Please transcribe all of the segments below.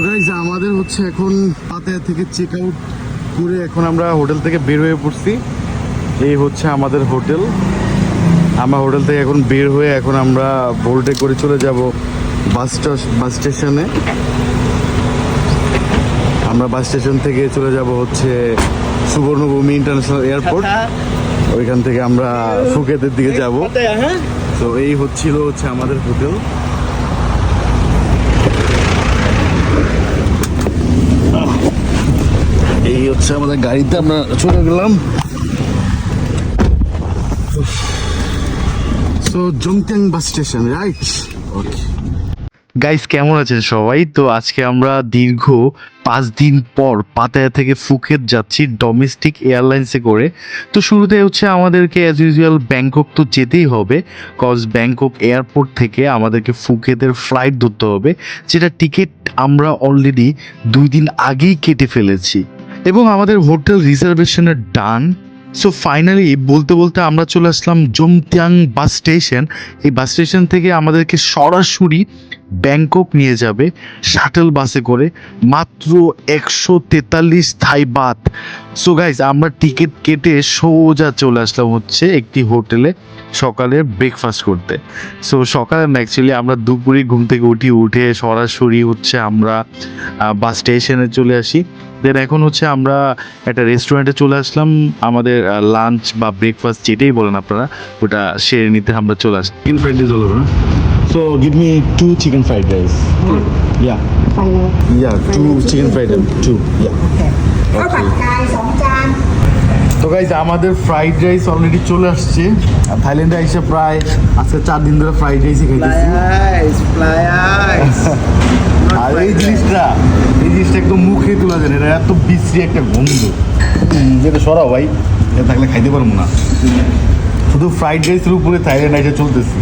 Guys আমাদের হচ্ছে এখন পাতায়া থেকে চেক আউট করে এখন আমরা হোটেল থেকে বের হয়ে পড়ছি। এই হচ্ছে আমাদের হোটেল। আমরা হোটেল থেকে এখন বের হয়ে এখন আমরা বোল্টে করে চলে যাব বাস বাস স্টেশনে আমরা বাস স্টেশন থেকে চলে যাব হচ্ছে সুবর্ণভূমি ইন্টারন্যাশনাল এয়ারপোর্ট ওইখান থেকে আমরা ফুকেতের দিকে যাব। তো এই হচ্ছিল হচ্ছে আমাদের হোটেল। এই হচ্ছে আমাদের গাড়িতে আমরা চলে গেলাম। So Jongtang bus station right okay guys কেমন আছেন সবাই? তো আজকে আমরা দীর্ঘ পাঁচ দিন পর পাতায়া থেকে ফুকেত যাচ্ছি ডোমেস্টিক এয়ারলাইন্সে করে। তো শুরুতে হচ্ছে আমাদেরকে অ্যাজ ইউজুয়াল ব্যাংকক তো যেতেই হবে কজ ব্যাংকক এয়ারপোর্ট থেকে আমাদেরকে ফুকেতের ফ্লাইট ধরতে হবে যেটা টিকিট আমরা অলরেডি দুই দিন আগেই কেটে ফেলেছি। এবং আমাদের হোটেল রিজার্ভেশনের ডান। সো ফাইনালি বলতে বলতে আমরা চলে আসলাম জমতিয়াং বাস স্টেশন। এই বাস স্টেশন থেকে আমাদেরকে সরাসরি ব্যাংকক নিয়ে যাবে শাটল বাসে করে মাত্র একশো তেতাল্লিশ থাই বাত সো গাইজ আমরা টিকিট কেটে সোজা চলে আসলাম হচ্ছে একটি হোটেলে সকালে ব্রেকফাস্ট করতে। সো সকালে অ্যাকচুয়ালি আমরা দুপুরে ঘুম থেকে উঠি, উঠে সরাসরি হচ্ছে আমরা বাস স্টেশনে চলে আসি। দেন এখন হচ্ছে আমরা একটা রেস্টুরেন্টে চলে আসলাম। আমাদের লাঞ্চ বা ব্রেকফাস্ট যেটাই বলেন আপনারা, ওটা সেরে নিতে আমরা চলে আসি। Chicken ফ্রাইড রাইস হলো না so give me two chicken fried rice yeah Final. Yeah two chicken fried rice two yeah ข้าวผัดไก่สองจาน তো গাইজ আমাদের ফ্রাইড রাইস অলরেডি চলে আসছে আর থাইল্যান্ডে এসে প্রায় আজকে চার দিন ধরে ফ্রাইড রাইসই খাইতেছি eyes, fly eyes. আর এই জিনিসটা এই জিনিসটা একদম মুখে তোলা যায় না এটা এত বিশ্রী একটা গন্ধ হুম, যেটা সরাও ভাই এটা থাকলে খাইতে পারবো না শুধু ফ্রাইড রাইসের উপরে থাইল্যান্ড আইসা চলতেছি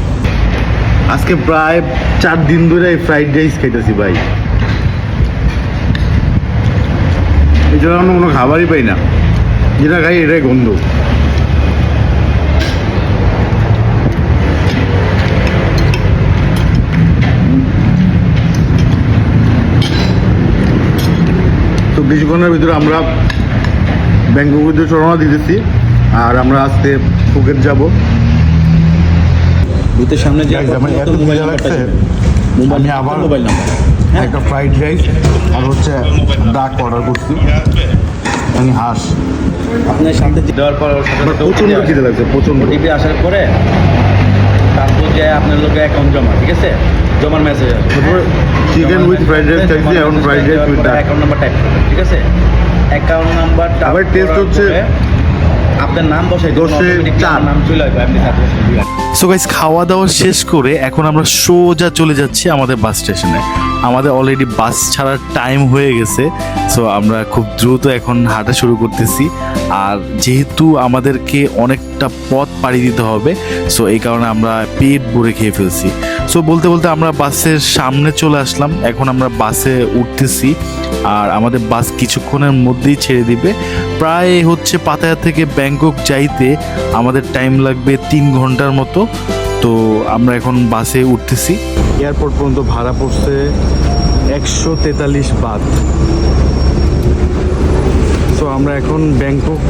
আজকে প্রায় চার দিন ধরে ফ্রাইড রাইস খাইতেছি ভাই। এই জন্য আমরা কোনো খাবারই পাই না। যেটা খাই এটাই গন্ধ। তো কিছুক্ষণের ভিতরে আমরা ব্যাংকক রওনা দিতেছি। আর আমরা আজকে ফুকেট যাব। বুথের সামনে যে Guys, আমার এত মজা লাগছে আমি আবার মোবাইল নাম্বার একটা ফ্রাইড রাইস আর হচ্ছে ডাক অর্ডার করছি। আমি হাঁস। আপনার সামনে দেওয়ার পর প্রচণ্ড খিদে লাগছে প্রচণ্ড। ওটিপি আসার পরে তারপর যে আপনার লোকে অ্যাকাউন্ট জমা ঠিক আছে? জমার message chicken with fried rice চাইছি এখন fried rice with duck account number type ঠিক আছে? অ্যাকাউন্ট নাম্বার আবার taste হচ্ছে আপনার নাম বসাই দশে চার। নাম চলে আসবে আপনি সো গাইজ খাওয়া দাওয়া শেষ করে এখন আমরা সোজা চলে যাচ্ছি আমাদের বাস স্টেশনে। আমাদের অলরেডি বাস ছাড়ার টাইম হয়ে গেছে সো আমরা খুব দ্রুত এখন হাঁটা শুরু করতেছি। আর যেহেতু আমাদেরকে অনেকটা পথ পাড়ি দিতে হবে সো এই কারণে আমরা পেট ভরে খেয়ে ফেলছি। সো বলতে বলতে আমরা বাসের সামনে চলে আসলাম। এখন আমরা বাসে উঠতেছি আর আমাদের বাস কিছুক্ষণের মধ্যেই ছেড়ে দিবে। প্রায় হচ্ছে পাতায়া থেকে ব্যাংকক যাইতে আমাদের টাইম লাগবে তিন ঘণ্টার মতো। তো আমরা এখন বাসে উঠতেছি। এয়ারপোর্ট পর্যন্ত ভাড়া পড়ছে একশো তেতাল্লিশ বাদ। তো আমরা এখন ব্যাংকক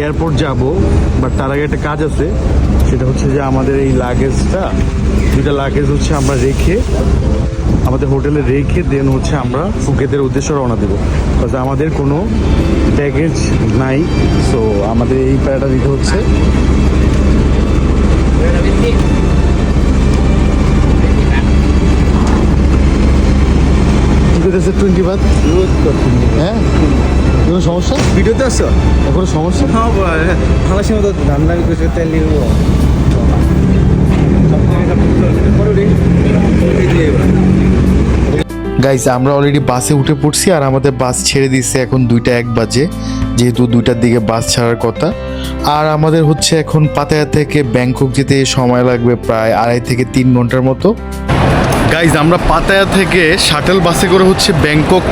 এয়ারপোর্ট যাব বাট তার আগে একটা কাজ আছে, সেটা হচ্ছে যে আমাদের এই লাগেজটা দুইটা লাগেজ হচ্ছে আমরা রেখে আমাদের হোটেলে রেখে দেন হচ্ছে আমরা ফুকেতের উদ্দেশ্যে রওনা দেবো। বিকজ আমাদের কোনো ব্যাগেজ নাই সো আমাদের এই প্যারাটা দিতে হচ্ছে। টোয়েন্টি বাদ? হ্যাঁ? কোনো সমস্যা? ভিডিওতে আসছো? কোনো সমস্যা? হ্যাঁ ভালো সময় তো রান্না করছে তেল নিয়ে গাইস আমরা অলরেডি বাসে উঠে পড়ছি আর আমাদের বাস ছেড়ে দিচ্ছে এখন দুইটা এক বাজে, যেহেতু দুইটার দিকে বাস ছাড়ার কথা। আর আমাদের হচ্ছে এখন পাতায়া থেকে ব্যাংকক যেতে সময় লাগবে প্রায় আড়াই থেকে তিন ঘণ্টার মতো। গাইজ আমরা পাতায়া থেকে শাটেল বাসে করে হচ্ছে ব্যাংকক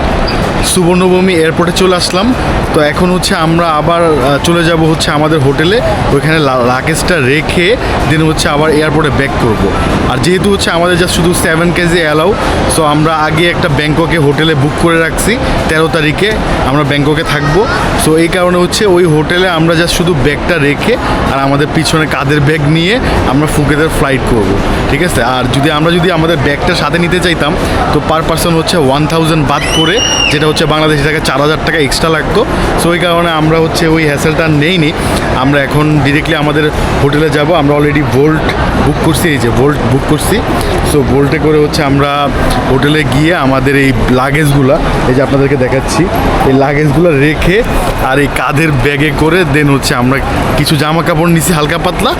সুবর্ণভূমি এয়ারপোর্টে চলে আসলাম। তো এখন হচ্ছে আমরা আবার চলে যাব হচ্ছে আমাদের হোটেলে। ওইখানে লাগেজটা রেখে দেন হচ্ছে আবার এয়ারপোর্টে ব্যাক করব। আর যেহেতু হচ্ছে আমাদের যা শুধু সেভেন কেজি অ্যালাউ সো আমরা আগে একটা ব্যাংককে হোটেলে বুক করে রাখছি, তেরো তারিখে আমরা ব্যাংককে থাকব। সো এই কারণে হচ্ছে ওই হোটেলে আমরা জাস্ট শুধু ব্যাগটা রেখে আর আমাদের পিছনে কাঁধের ব্যাগ নিয়ে আমরা ফুকেদের ফ্লাইট করব। ঠিক আছে? আর যদি আমরা যদি আমাদের ব্যাগটা সাথে নিতে চাইতাম, তো পার পার্সন হচ্ছে ওয়ান থাউজেন্ড বাদ করে যেটা হচ্ছে বাংলাদেশি টাকা চার হাজার টাকা এক্সট্রা লাগতো। সো ওই কারণে আমরা হচ্ছে ওই হ্যাসেলটা নেইনি। আমরা এখন ডিরেক্টলি আমাদের হোটেলে যাব। আমরা অলরেডি ভোল্ট বুক করছি, এই যে ভোল্ট বুক করছি। সো ভোল্টে করে হচ্ছে আমরা হোটেলে গিয়ে আমাদের এই লাগেজগুলা এই যে আপনাদেরকে দেখাচ্ছি, এই লাগেজগুলো রেখে আর এই কাঁধের ব্যাগে করে দেন হচ্ছে আমরা কিছু জামা কাপড় নিছি, হালকা পাতলা।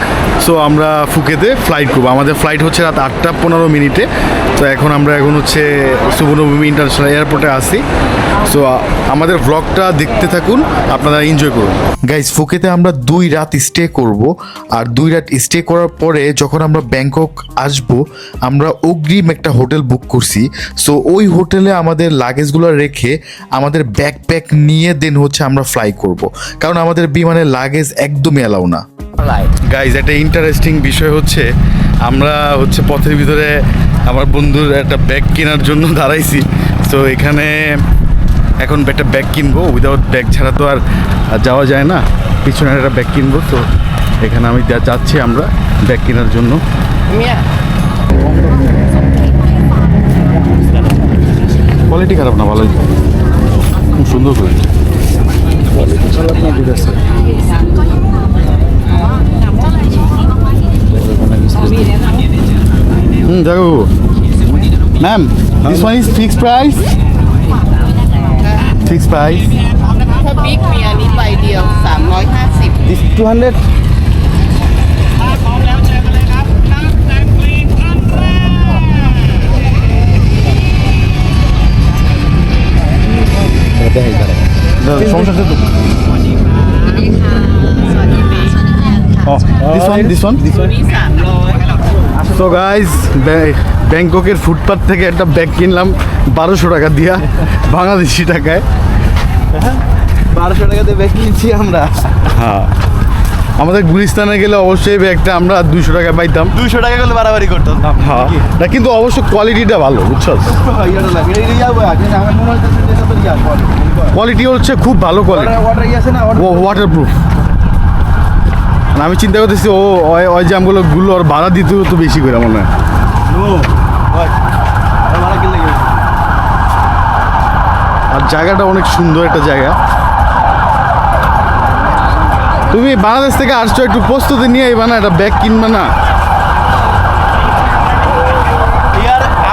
সো আমরা ফুকেতে ফ্লাইট করব। আমাদের ফ্লাইট হচ্ছে রাত আটটা পনেরো মিনিটে। তো, এখন আমরা এখন হচ্ছে সুবর্ণভূমি ইন্টারন্যাশনাল এয়ারপোর্টে আসি সো আমাদের ব্লগটা দেখতে থাকুন আপনারা এনজয় করুন। গাইজ ফুকেতে আমরা দুই রাত স্টে করব আর দুই রাত স্টে করার পরে যখন আমরা ব্যাংকক আসব আমরা অগ্রিম একটা হোটেল বুক করছি। সো ওই হোটেলে আমাদের লাগেজগুলো রেখে আমাদের ব্যাকপ্যাক নিয়ে দেন হচ্ছে আমরা ফ্লাই করব। কারণ আমাদের বিমানের লাগেজ একদমই অ্যালাউ না। গাইজ একটা ইন্টারেস্টিং বিষয় হচ্ছে আমরা হচ্ছে পথের ভিতরে আমার বন্ধুর একটা ব্যাগ কেনার জন্য দাঁড়াইছি। তো এখানে এখন একটা ব্যাগ কিনবো উইদাউট ব্যাগ ছাড়া তো আর যাওয়া যায় না। পিছনে একটা ব্যাগ কিনবো তো এখানে আমি যা যাচ্ছি আমরা ব্যাগ কেনার জন্য। কোয়ালিটি খারাপ না ভালোই। খুব সুন্দর কোয়ালিটি হুম দেখো ma'am this one is fixed price Fixed price. ถ้าบิ๊กมีอันนี้ใบเดียว 350 This 200. ถ้าพร้อมแล้วเชิญมาเลยครับนับแตงกรีนท่านแรก The Swansha Setu. สวัสดีค่ะ สวัสดีค่ะ สวัสดีค่ะ Oh, this one, this one. ตัวนี้300 তো গাইজ ব্যাংককের ফুটপাথ থেকে একটা ব্যাগ কিনলাম বারোশো টাকা দিয়া বাংলাদেশি টাকায়। বারোশো টাকাতে ব্যাগ কিনছি আমরা। হ্যাঁ। আমাদের গুলিস্তানে গেলে অবশ্যই ব্যাগটা আমরা দুশো টাকা পাইতাম। দুশো টাকা গেলে বাড়াবাড়ি করতাম। হ্যাঁ। না কিন্তু অবশ্য কোয়ালিটিটা ভালো বুঝছ কোয়ালিটি হচ্ছে খুব ভালো কোয়ালিটি ওয়াটার আমি চিন্তা করতেছি ও ওই- আমগুলো গুলো আর ভাড়া দিতে তো বেশি করে মনে হয়। আর জায়গাটা অনেক সুন্দর একটা জায়গা। তুমি বাংলাদেশ থেকে আসছো একটু প্রস্তুতি নিয়ে আইবা না একটা ব্যাগ কিনবা না?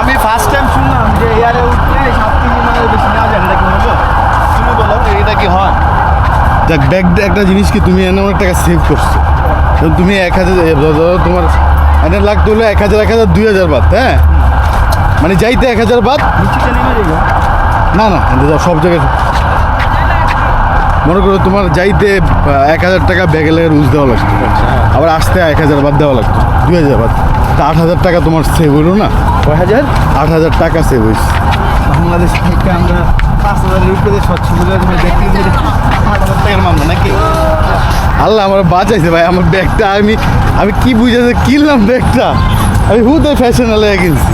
আমি ফার্স্ট টাইম শুনলাম যে এয়ারে উঠলে সাত কেজি বেশি নেওয়া যায় এটা কি হলো? তুমি বলো এটা কি হয়? দেখ ব্যাগ একটা জিনিস কি তুমি এনে অনেক টাকা সেভ করছ? তুমি এক হাজার তোমার এনে লাগতে হলো এক হাজার এক হাজার দুই হাজার বাদ হ্যাঁ? মানে যাইতে এক হাজার বাদ। না না যাও সব জায়গায় মনে করো তোমার যাইতে এক হাজার টাকা ব্যাগে লেগে রুজ দেওয়া লাগতো। আবার আসতে এক হাজার বাদ দেওয়া লাগতো দুই হাজার বাদ। তা আট হাজার টাকা তোমার সেভ হলো না? কয় হাজার? আট হাজার টাকা সেভ হয়েছে। বাংলাদেশ থেকে আমরা পাঁচ হাজারের উপরে স্বচ্ছ দেখতে আট হাজার টাকার মামলা নাকি? আল্লাহ আমার বাঁচাইছে ভাই, আমার ব্যাগটা আমি আমি কি বুঝেছি কিনলাম ব্যাগটা। আমি হুতে ফ্যাশনালে কিনছি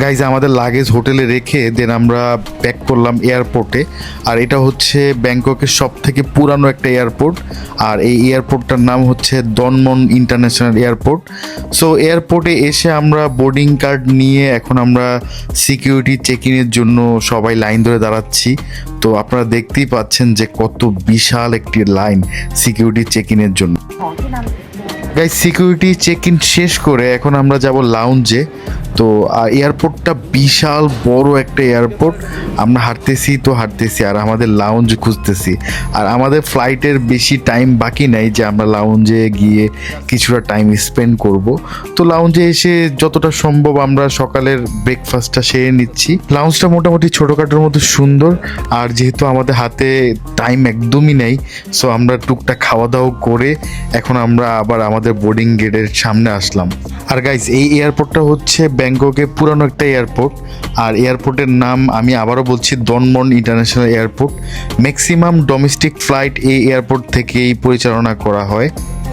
গাইজ আমাদের লাগেজ হোটেলে রেখে দেন আমরা ব্যাক করলাম এয়ারপোর্টে আর এটা হচ্ছে ব্যাংককের সব থেকে পুরানো একটা এয়ারপোর্ট আর এই এয়ারপোর্টটার নাম হচ্ছে দনমন ইন্টারন্যাশনাল এয়ারপোর্ট সো এয়ারপোর্টে এসে আমরা বোর্ডিং কার্ড নিয়ে এখন আমরা সিকিউরিটি চেক ইনের জন্য সবাই লাইন ধরে দাঁড়াচ্ছি। তো আপনারা দেখতেই পাচ্ছেন যে কত বিশাল একটি লাইন সিকিউরিটি চেক ইনের জন্য। গাইজ সিকিউরিটি চেক ইন শেষ করে এখন আমরা যাব লাউঞ্জে তো এয়ারপোর্টটা বিশাল বড় একটা এয়ারপোর্ট আমরা হাঁটতেছি তো হাঁটতেছি, আর আমাদের লাউঞ্জ খুঁজতেছি। আর আমাদের ফ্লাইটের বেশি টাইম বাকি নাই যে আমরা লাউঞ্জে গিয়ে কিছুটা টাইম স্পেন্ড করব। তো লাউঞ্জে এসে যতটা সম্ভব আমরা সকালের ব্রেকফাস্টটা সেরে নিচ্ছি। লাউঞ্জটা মোটামুটি ছোটোখাটোর মতো সুন্দর, আর যেহেতু আমাদের হাতে টাইম একদমই নেই সো আমরা টুকটাক খাওয়া দাওয়া করে এখন আমরা আবার আমাদের বোর্ডিং গেটের সামনে আসলাম। আর গাইজ এই এয়ারপোর্টটা হচ্ছে ব্যাংককের পুরানো একটা এয়ারপোর্ট। আর এয়ারপোর্টের নাম আমি আবারও বলছি Don Mueang international airport. Maximum domestic flight এই এয়ারপোর্ট থেকেই পরিচালনা করা হয়।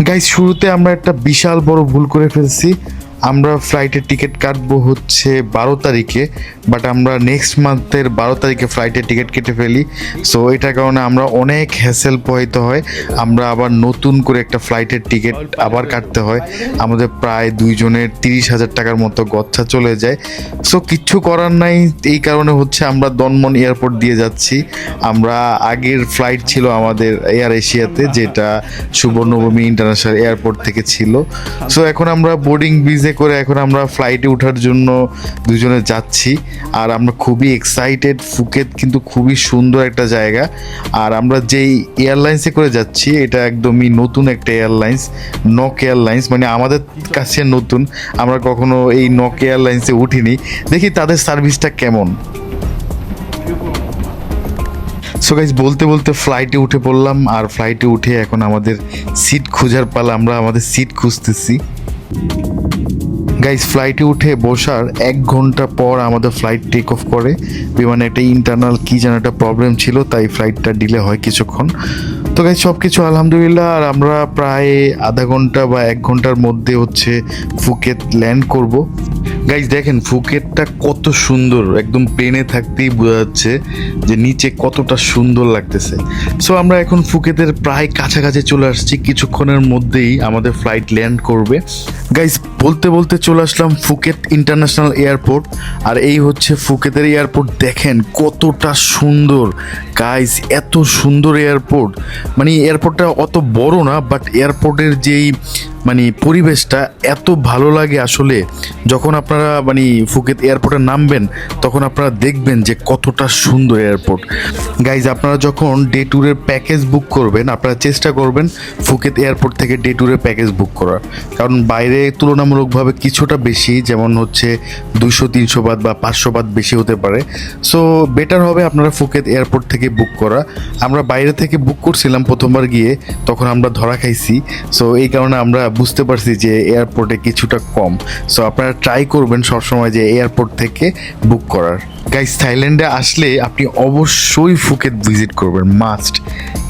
গাইজ শুরুতে আমরা একটা বিশাল বড় ভুল করে ফেলছি। আমরা ফ্লাইটের টিকিট কাটবো হচ্ছে বারো তারিখে বাট আমরা নেক্সট মান্থের বারো তারিখে ফ্লাইটের টিকিট কেটে ফেলি। সো এটার কারণে আমরা অনেক হ্যাসেল পোহাইতে হয়। আমরা আবার নতুন করে একটা ফ্লাইটের টিকিট আবার কাটতে হয়। আমাদের প্রায় দুইজনের তিরিশ হাজার টাকার মতো গচ্ছা চলে যায়। সো কিচ্ছু করার নাই। এই কারণে হচ্ছে আমরা দনমন এয়ারপোর্ট দিয়ে যাচ্ছি। আমরা আগের ফ্লাইট ছিল আমাদের এয়ার এশিয়াতে যেটা সুবর্ণভূমি ইন্টারন্যাশনাল এয়ারপোর্ট থেকে ছিল। সো এখন আমরা বোর্ডিং ব্রিজে করে এখন আমরা ফ্লাইটে ওঠার জন্য দুজনে যাচ্ছি। আর আমরা খুবই এক্সাইটেড ফুকেত কিন্তু খুবই সুন্দর একটা জায়গা। আর আমরা যেই এয়ারলাইন্সে করে যাচ্ছি, এটা একদমই নতুন একটা এয়ারলাইন্স নক এয়ারলাইন্স মানে আমাদের কাছে নতুন। আমরা কখনো এই নক এয়ারলাইন্সে উঠিনি। দেখি তাদের সার্ভিসটা কেমন। সো গাইজ বলতে বলতে ফ্লাইটে উঠে পড়লাম। আর ফ্লাইটে উঠে এখন আমাদের সিট খোঁজার পালা, আমরা আমাদের সিট খুঁজতেছি। গাইজ ফ্লাইটে উঠে বসার এক ঘণ্টা পর আমাদের ফ্লাইট টেক অফ করে। বিমানে একটা ইন্টারনাল কী যেন একটা প্রবলেম ছিল, তাই ফ্লাইটটা ডিলে হয় কিছুক্ষণ। তো গাইজ সব কিছু আলহামদুলিল্লাহ, আর আমরা প্রায় আধা ঘণ্টা বা এক ঘণ্টার মধ্যে হচ্ছে ফুকেত ল্যান্ড করব। গাইজ দেখেন, ফুকেটটা কত সুন্দর। একদম প্লেনে থাকতেই বোঝা যাচ্ছে যে নিচে কতটা সুন্দর লাগতেছে। সো আমরা এখন ফুকেতের প্রায় কাছাকাছি চলে আসছি। কিছুক্ষণের মধ্যেই আমাদের ফ্লাইট ল্যান্ড করবে। গাইজ বলতে বলতে চলে আসলাম ফুকেত ইন্টারন্যাশনাল এয়ারপোর্ট আর এই হচ্ছে ফুকেতের এয়ারপোর্ট দেখেন, কতটা সুন্দর। গাইজ এত সুন্দর এয়ারপোর্ট মানে এয়ারপোর্টটা অত বড় না বাট এয়ারপোর্টের যেই মানে পরিবেশটা এত ভালো লাগে আসলে, যখন আপনারা মানে ফুকেত এয়ারপোর্টে নামবেন, তখন আপনারা দেখবেন যে কতটা সুন্দর এয়ারপোর্ট। গাইজ আপনারা যখন ডে ট্যুরের প্যাকেজ বুক করবেন, আপনারা চেষ্টা করবেন ফুকেত এয়ারপোর্ট থেকে ডে ট্যুরের প্যাকেজ বুক করার। কারণ বাইরে তুলনামূলকভাবে কিছুটা বেশি, যেমন হচ্ছে দুশো তিনশো বাদ বা পাঁচশো বাদ বেশি হতে পারে। সো বেটার হবে আপনারা ফুকেত এয়ারপোর্ট থেকে বুক করা। আমরা বাইরে থেকে বুক করছিলাম প্রথমবার গিয়ে, তখন আমরা ধরা খাইছি। সো এই কারণে আমরা বুঝতে পারছি যে এয়ারপোর্টে কিছুটা কম। সো আপনারা ট্রাই করবেন সবসময় যে এয়ারপোর্ট থেকে বুক করার। গাইস থাইল্যান্ডে আসলে আপনি অবশ্যই ফুকেত ভিজিট করবেন মাস্ট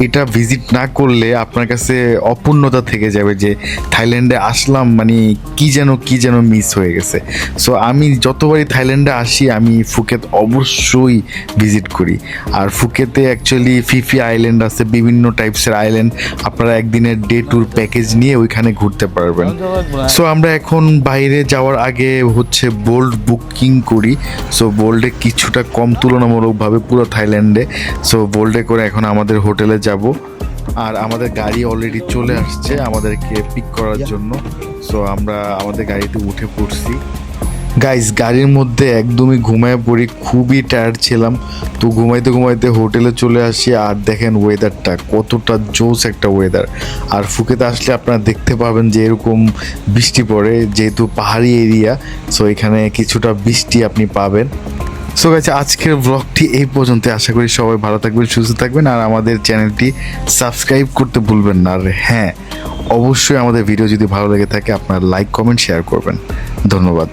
এটা ভিজিট না করলে আপনার কাছে অপূর্ণতা থেকে যাবে যে থাইল্যান্ডে আসলাম মানে কি যেন কি যেন মিস হয়ে গেছে। সো আমি যতবারই থাইল্যান্ডে আসি, আমি ফুকেত অবশ্যই ভিজিট করি। আর ফুকেতে অ্যাকচুয়ালি ফিফি আইল্যান্ড আছে, বিভিন্ন টাইপসের আইল্যান্ড আপনারা একদিনের ডে ট্যুর প্যাকেজ নিয়ে ওইখানে ঘুরতে পারবেন। সো আমরা এখন বাইরে যাওয়ার আগে হচ্ছে বোল্ড বুকিং করি। সো বোল্ডে কিছুটা কম তুলনামূলকভাবে পুরো থাইল্যান্ডে। সো বোল্ডে করে এখন আমাদের হোটেলে যাব। আর আমাদের গাড়ি অলরেডি চলে আসছে আমাদেরকে পিক করার জন্য। সো আমরা আমাদের গাড়িতে উঠে পড়ছি। গাইস গাড়ির মধ্যে একদমই ঘুমায় পড়ি, খুবই টায়ার্ড ছিলাম। তো ঘুমাইতে ঘুমাইতে হোটেলে চলে আসি আর দেখেন ওয়েদারটা কতটা জোস একটা ওয়েদার আর ফুকেতে আসলে আপনারা দেখতে পাবেন যে এরকম বৃষ্টি পড়ে, যেহেতু পাহাড়ি এরিয়া সো এখানে কিছুটা বৃষ্টি আপনি পাবেন। সো গাইছে আজকের ব্লগটি এই পর্যন্ত আশা করি সবাই ভালো থাকবেন, সুস্থ থাকবেন, আর আমাদের চ্যানেলটি সাবস্ক্রাইব করতে ভুলবেন না। আর হ্যাঁ অবশ্যই আমাদের ভিডিও যদি ভালো লেগে থাকে, আপনার লাইক কমেন্ট শেয়ার করবেন। ধন্যবাদ।